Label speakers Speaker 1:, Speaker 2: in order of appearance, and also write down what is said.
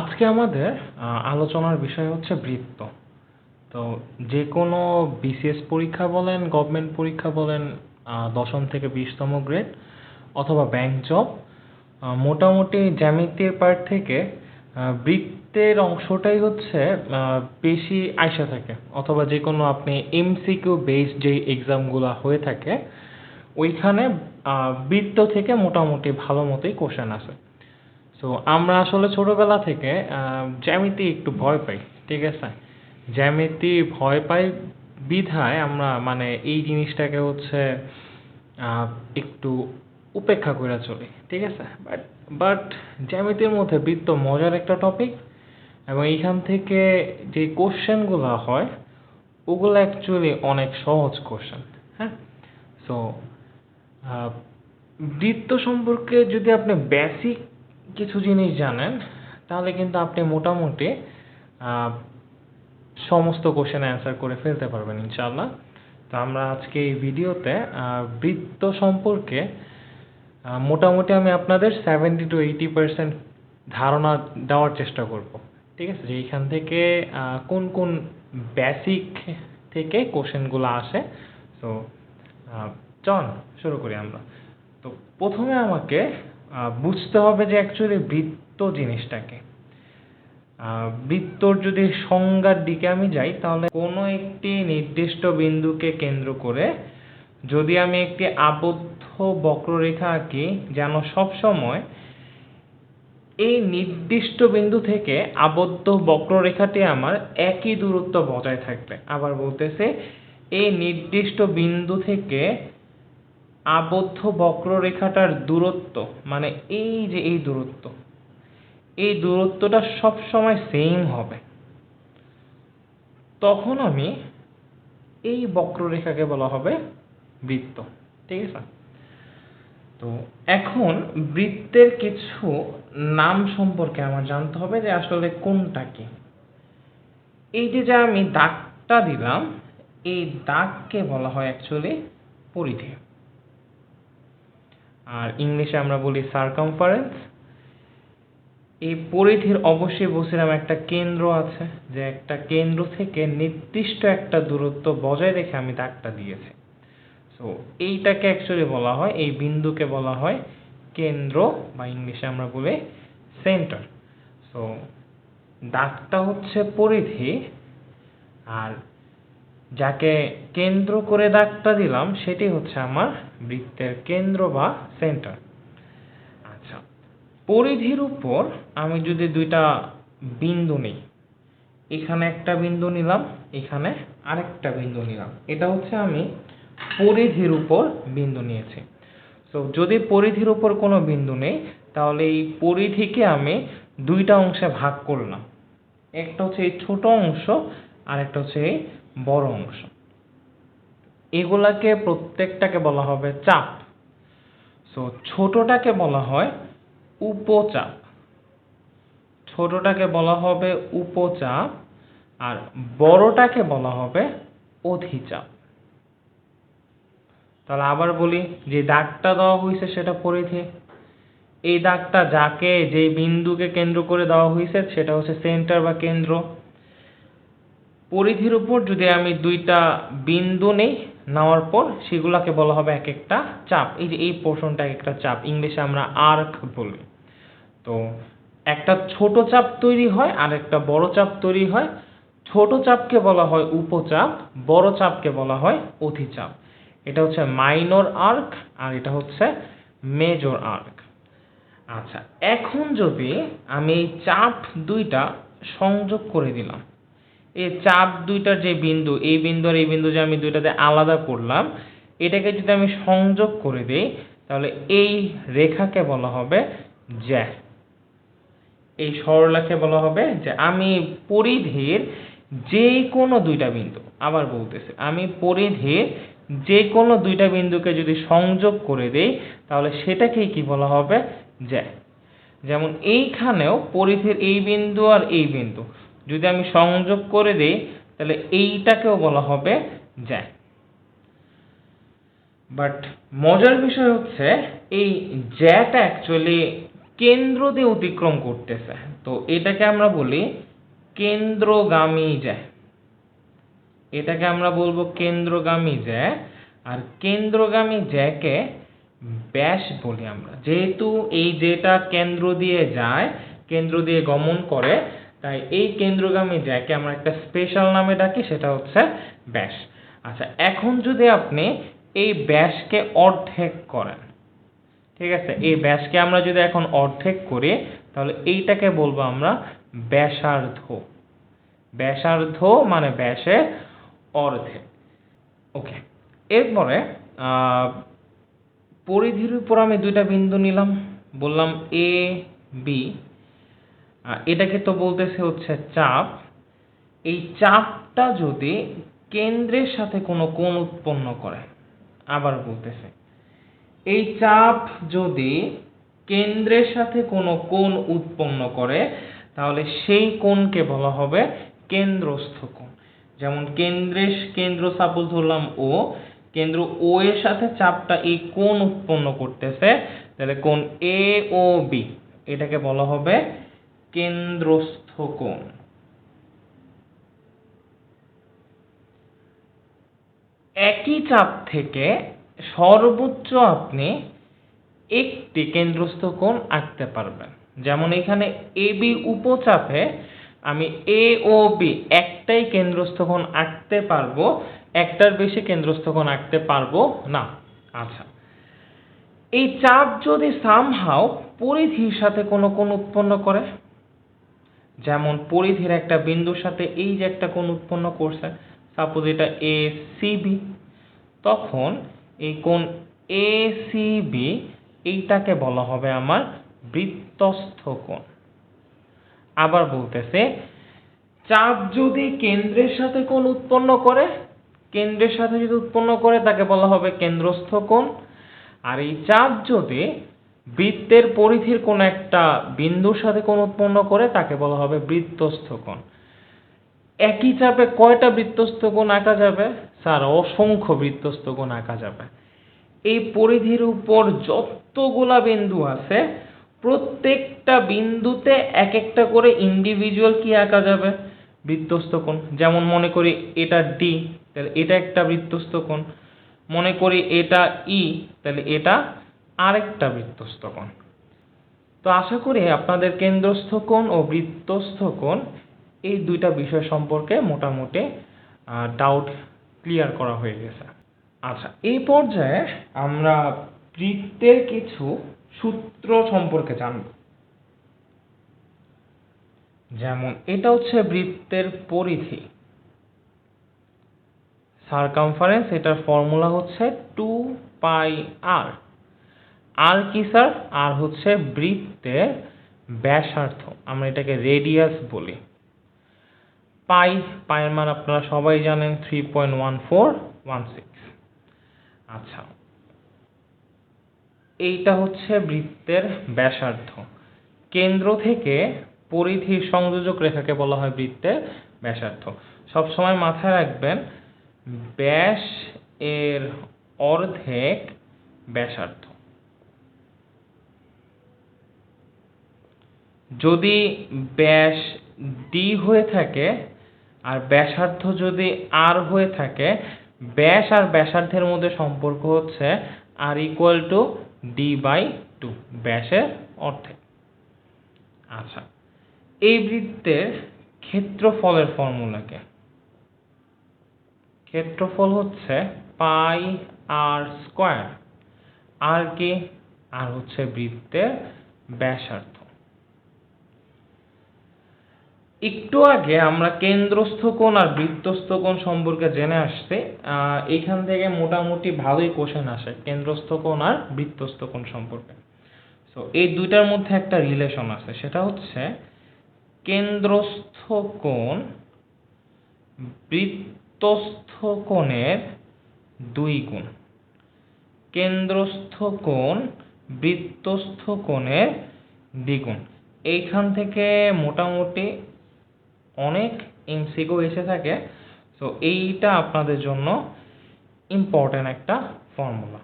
Speaker 1: আজকে আমাদের আলোচনার বিষয় হচ্ছে বৃত্ত। তো যে কোনো বিসিএস পরীক্ষা বলেন গভর্নমেন্ট পরীক্ষা বলেন দশম থেকে বিশতম গ্রেড অথবা ব্যাংক জব মোটামুটি জ্যামিতির পার্ট থেকে বৃত্তের অংশটাই হচ্ছে বেশি আইসা থাকে। অথবা যে কোনো আপনি এমসিকিউ বেসড যে এক্সামগুলো হয়ে থাকে, ওইখানে বৃত্ত থেকে মোটামুটি ভালো মতোই কোশ্চেন আসে। সো আমরা আসলে ছোটবেলা থেকে জ্যামিতি একটু ভয় পাই, ঠিক আছে? জ্যামিতি ভয় পাই বিধায় আমরা মানে এই জিনিসটাকে হচ্ছে একটু উপেক্ষা করে চলি, ঠিক আছে? বাট বাট জ্যামিতির মধ্যে বৃত্ত মজার একটা টপিক এবং এইখান থেকে যে কোশ্চেনগুলো হয়, ওগুলো অ্যাকচুয়ালি অনেক সহজ কোশ্চেন হ্যাঁ? সো বৃত্ত সম্পর্কে যদি আপনি বেসিক কিছু জিনিস জানেন, তাহলে কিন্তু আপনি মোটামুটি সমস্ত কোশ্চেন অ্যান্সার করে ফেলতে পারবেন ইনশাআল্লাহ। তো আমরা আজকে এই ভিডিওতে বৃত্ত সম্পর্কে মোটামুটি আমি আপনাদের সেভেন্টি টু এইটি পার্সেন্ট ধারণা দেওয়ার চেষ্টা করব। ঠিক আছে? যে এইখান থেকে কোন কোন বেসিক থেকে কোশ্চেনগুলো আসে। তো চল, শুরু করি আমরা। তো প্রথমে আমাকে বুঝতে হবে যে অ্যাকচুয়ালি বৃত্ত জিনিসটাকে। বৃত্তর যদি সংজ্ঞার দিকে আমি যাই, তাহলে কোনো একটি নির্দিষ্ট বিন্দুকে কেন্দ্র করে যদি আমি একটি আবদ্ধ বক্ররেখা আঁকি, যেন সব সময় এই নির্দিষ্ট বিন্দু থেকে আবদ্ধ বক্ররেখাটি আমার একই দূরত্ব বজায় থাকবে। আবার বলতেছে, এই নির্দিষ্ট বিন্দু থেকে আবদ্ধ বক্ররেখাটার দূরত্ব মানে এই যে এই দূরত্ব, এই দূরত্বটা সব সময় সেম হবে। তখন আমি এই বক্ররেখাকে বলা হবে বৃত্ত, ঠিক আছে? তো এখন বৃত্তের কিছু নাম সম্পর্কে আমার জানতে হবে যে আসলে কোনটা কি। এই যে যে আমি দাগটা দিলাম, এই দাগকে বলা হয় অ্যাকচুয়ালি পরিধি আর ইংলিশে আমরা বলি সার্কামফারেন্স এই পরিধির অবশ্যই বলছিলাম একটা কেন্দ্র আছে, যে একটা কেন্দ্র থেকে নির্দিষ্ট একটা দূরত্ব বজায় রেখে আমি দাগটা দিয়েছি। সো এইটাকে অ্যাকচুয়ালি বলা হয়, এই বিন্দুকে বলা হয় কেন্দ্র, বা ইংলিশে আমরা বলি সেন্টার সো দাগটা হচ্ছে পরিধি, আর যাকে কেন্দ্র করে দাগটা দিলাম, সেটি হচ্ছে আমার বৃত্তের কেন্দ্র বা সেন্টার আচ্ছা পরিধির উপর আমি যদি দুইটা বিন্দু নিই, এখানে একটা বিন্দু নিলাম, এখানে আরেকটা বিন্দু নিলাম। এটা হচ্ছে আমি পরিধির উপর বিন্দু নিয়েছি। সো যদি পরিধির উপর কোনো বিন্দু নেই, তাহলে এই পরিধিকে আমি দুইটা অংশে ভাগ করলাম। একটা হচ্ছে এই ছোট অংশ আর একটা হচ্ছে এই বড় অংশ। এগুলাকে প্রত্যেকটাকে বলা হবে চাপ। সো ছোটটাকে বলা হয় উপচাপ। ছোটটাকে বলা হবে উপচাপ আর বড়টাকে বলা হবে অধিচাপ। তাহলে আবার বলি, যে দাগটা দেওয়া হয়েছে সেটা পরিধি। এই দাগটা যাকে যে বিন্দুকে কেন্দ্র করে দেওয়া হয়েছে সেটা হচ্ছে সেন্টার বা কেন্দ্র। পরিধির উপর যদি আমি দুইটা বিন্দু নেই নেওয়ার পর সেগুলাকে বলা হবে এক একটা চাপ। এই যে এই পোর্শনটা এক একটা চাপ, ইংলিশে আমরা আর্ক বলি। তো একটা ছোট চাপ তৈরি হয়, আর একটা বড় চাপ তৈরি হয়। ছোট চাপকে বলা হয় উপচাপ, বড় চাপকে বলা হয় অধিচাপ। এটা হচ্ছে মাইনর আর্ক আর এটা হচ্ছে মেজর আর্ক আচ্ছা এখন যদি আমি এই চাপ দুইটা সংযোগ করে দিলাম এই চাপ দুইটার যে বিন্দু, এই বিন্দু আর এই বিন্দু যে আমি দুইটাতে আলাদা করলাম, এটাকে যদি আমি সংযোগ করে দেই, তাহলে এই রেখাকে বলা হবে জ্যা। এই সরলাকে বলা হবে যে আমি পরিধির যে কোনো দুইটা বিন্দু, আবার বলতেছি, আমি পরিধির যে কোনো দুইটা বিন্দুকে যদি সংযোগ করে দেই, তাহলে সেটাকেই কি বলা হবে জ্যা। যেমন এইখানেও পরিধির এই বিন্দু আর এই বিন্দু যদি আমি সংযোগ করে দেই, তাহলে এইটাকেও বলা হবে জ্যা বাট মজার বিষয় হচ্ছে, এই জ্যাটা অ্যাকচুয়ালি কেন্দ্র দিয়ে অতিক্রম করতেছে। তো এটাকে আমরা বলি কেন্দ্রগামী জ্যা এটাকে আমরা বলব কেন্দ্রগামী জ্যা আর কেন্দ্রগামী জ্যাকে ব্যাস বলি আমরা। যেহেতু এই যেটা কেন্দ্র দিয়ে যায়, কেন্দ্র দিয়ে গমন করে তাই এই কেন্দ্রগামী জ্যাকে আমরা একটা স্পেশাল নামে ডাকি, সেটা হচ্ছে ব্যাস। আচ্ছা এখন যদি আপনি এই ব্যাসকে অর্ধেক করেন, ঠিক আছে? এই ব্যাসকে আমরা যদি এখন অর্ধেক করি, তাহলে এইটাকে বলব আমরা ব্যাসার্ধ। ব্যাসার্ধ মানে ব্যাসের অর্ধেক। ওকে, এরপরে পরিধির উপর আমি দুইটা বিন্দু নিলাম, বললাম এ বি এটাকে তো বলতেছে হচ্ছে চাপ। এই চাপটা যদি কেন্দ্রের সাথে কোনো কোণ উৎপন্ন করে, আবার বলতেছে, এই চাপ যদি কেন্দ্রের সাথে কোনো কোণ উৎপন্ন করে, তাহলে সেই কোণকে বলা হবে কেন্দ্রস্থ কোণ। যেমন কেন্দ্রের কেন্দ্র সাপোজ ধরলাম ও, কেন্দ্র ও এর সাথে চাপটা এই কোণ উৎপন্ন করতেছে, তাহলে কোণ এ ও বি, এটাকে বলা হবে কেন্দ্রস্থ কোণ? একই চাপ থেকে সর্বোচ্চ আপনি একটি কেন্দ্রস্থ কোণ আঁকতে পারবেন। যেমন এখানে এ, বি উপচাপে আমি এ ও বি একটাই কেন্দ্রস্থ কোণ আঁকতে পারব, একটার বেশি কেন্দ্রস্থ কোণ আঁকতে পারব না। আচ্ছা এই চাপ যদি সামহাও পরিধির সাথে কোনো কোণ উৎপন্ন করে যেমন পরিধির একটা বিন্দুর সাথে এই যে একটা কোণ উৎপন্ন করছে সাপোজ এটা এ বি তখন এই কোণ এ বি এইটাকে বলা হবে আমার বৃত্তস্থ কোণ। আবার বলতেছে, চাপ যদি কেন্দ্রের সাথে কোণ উৎপন্ন করে, কেন্দ্রের সাথে যদি উৎপন্ন করে, তাকে বলা হবে কেন্দ্রস্থ কোণ। আর এই চাপ যদি বৃত্তের পরিধির কোন একটা বিন্দুর সাথে কোণ উৎপন্ন করে তাকে বলা হবে বৃত্তস্থ কোণ। একই চাপে কয়টা বৃত্তস্থ কোণ আঁকা যাবে? স্যার, অসংখ্য বৃত্তস্থ কোণ আঁকা যাবে। এই পরিধির উপর যতগুলা বিন্দু আছে, প্রত্যেকটা বিন্দুতে এক একটা করে ইন্ডিভিজুয়াল কি আঁকা যাবে? বৃত্তস্থ কোণ। যেমন মনে করি এটা ডি তাহলে এটা একটা বৃত্তস্থ কোণ। মনে করি এটা ই তাহলে এটা আরেকটা বৃত্তস্থ কোণ। তো আশা করি আপনাদের কেন্দ্রস্থ কোণ ও বৃত্তস্থ কোণ, এই দুইটা বিষয় সম্পর্কে মোটামুটি ডাউট ক্লিয়ার করা হয়ে গেছে। আচ্ছা এই পর্যায়ে আমরা বৃত্তের কিছু সূত্র সম্পর্কে জানব। যেমন, এটা হচ্ছে বৃত্তের পরিধি। সারকামফারেন্স এটার ফর্মুলা হচ্ছে টু পাই আর আর কি, স্যার? আর হচ্ছে বৃত্তের ব্যাসার্ধ, আমরা এটাকে রেডিয়াস বলি। পাই, পায়ের মান আপনারা সবাই জানেন three point one four one six আচ্ছা। এইটা হচ্ছে বৃত্তের ব্যাসার্ধ। কেন্দ্র থেকে পরিধির সংযোজক রেখাকে বলা হয় বৃত্তের ব্যাসার্ধ। সবসময় মাথায় রাখবেন, ব্যাস এর অর্ধেক ব্যাসার্ধ। যদি ব্যাস ডি হয়ে থাকে আর ব্যাসার্ধ যদি আর হয়ে থাকে, ব্যাস আর ব্যাসার্ধের মধ্যে সম্পর্ক হচ্ছে R equal to D by two ব্যাসের অর্ধেক। আচ্ছা এই বৃত্তের ক্ষেত্রফলের ফর্মুলাকে। ক্ষেত্রফল হচ্ছে পাই আর স্কোয়ার আর কি? আর হচ্ছে বৃত্তের ব্যাসার্ধ। একটু আগে আমরা কেন্দ্রস্থ কোণ আর বৃত্তস্থ কোণ সম্পর্কে জেনে আসছি এখান থেকে মোটামুটি ভালোই কোশ্চেন আসে, কেন্দ্রস্থ কোণ আর বৃত্তস্থ কোণ সম্পর্কে। তো এই দুইটার মধ্যে একটা রিলেশন আছে, সেটা হচ্ছে কেন্দ্রস্থ কোণ বৃত্তস্থ কোণের দুই গুণ কেন্দ্রস্থ কোণ বৃত্তস্থ কোণের দ্বিগুণ। এইখান থেকে মোটামুটি অনেক এমসিকিউ এসে থাকে। সো এইটা আপনাদের জন্য ইম্পর্টেন্ট একটা ফর্মুলা